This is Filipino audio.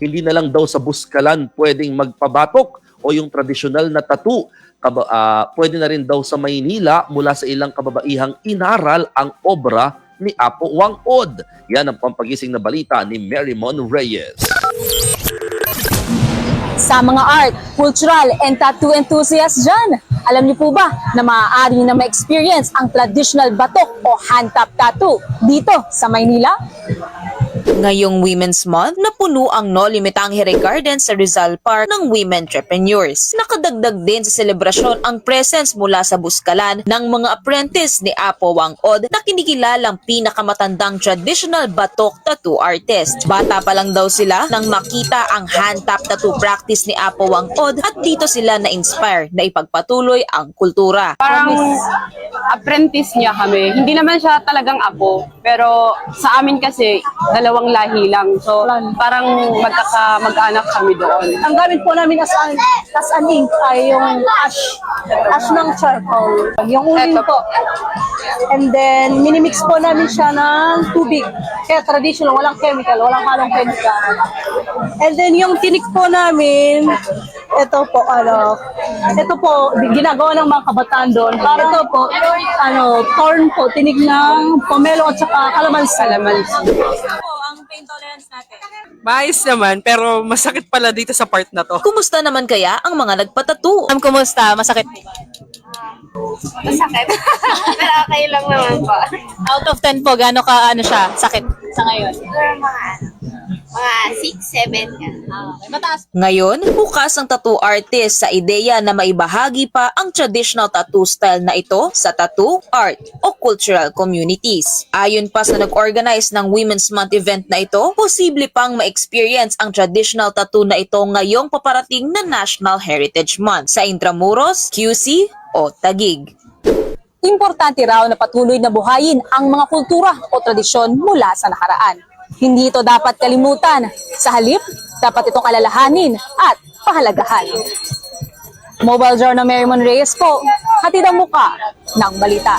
hindi na lang daw sa buskalan pwedeng magpabatok o yung tradisyonal na tattoo. Kaba, ah, pwede na rin daw sa Maynila mula sa ilang kababaihang inaral ang obra ni Apo Wang Od. Yan ang pampagising na balita ni Mary Mon Reyes. sa mga art, cultural, and tattoo enthusiasts dyan. Alam niyo po ba na maaari na ma-experience ang traditional batok o hand-tap tattoo dito sa Maynila? Ngayong Women's Month, napuno ang No Limitangere Garden sa Rizal Park ng women entrepreneurs. Nakadagdag din sa selebrasyon ang presence mula sa Buskalan ng mga apprentice ni Apo Wang Od na kinikilalang pinakamatandang traditional batok tattoo artist. Bata pa lang daw sila nang makita ang hand tap tattoo practice ni Apo Wang Od at dito sila na-inspire na ipagpatuloy ang kultura. Parang apprentice niya kami. Hindi naman siya talagang apo. Pero sa amin kasi, dalawang lahi lang. So, parang magkaka, mag-anak kami doon. Ang gamit po namin as an, as an ink ay yung ash. Ash ng charcoal. Yung uling Eto. po. And then, minimix po namin siya ng tubig. Kaya traditional, walang chemical, walang halong chemical. And then, yung tinik po namin, ito po, ano, ito po, ginagawa ng mga kabataan doon. Para ito po, ano, corn po, tinik ng pomelo at saka kalamansi. Salamansi. Maayos naman, pero masakit pala dito sa part na to. Kumusta naman kaya ang mga nagpatattoo? Ma'am, kumusta? Masakit. Masakit. Pero okay lang naman po. Out of 10 po, gaano ka, ano siya, sakit sa ngayon? Siguro mga ano, mga 6, 7 ka. Mataas Ngayon, bukas ang tattoo artist sa ideya na maibahagi pa ang traditional tattoo style na ito sa tattoo, art o cultural communities. Ayon pa sa nag-organize ng Women's Month event na ito, posible pang ma-experience ang traditional tattoo na ito ngayong paparating na National Heritage Month sa Intramuros, QC o Tagig. Importante raw na patuloy na buhayin ang mga kultura o tradisyon mula sa nakaraan. Hindi ito dapat kalimutan. Sa halip, dapat itong alalahanin at pahalagahan. Mobile Journal Mary Mon Reyes po, hatid ang muka ng balita.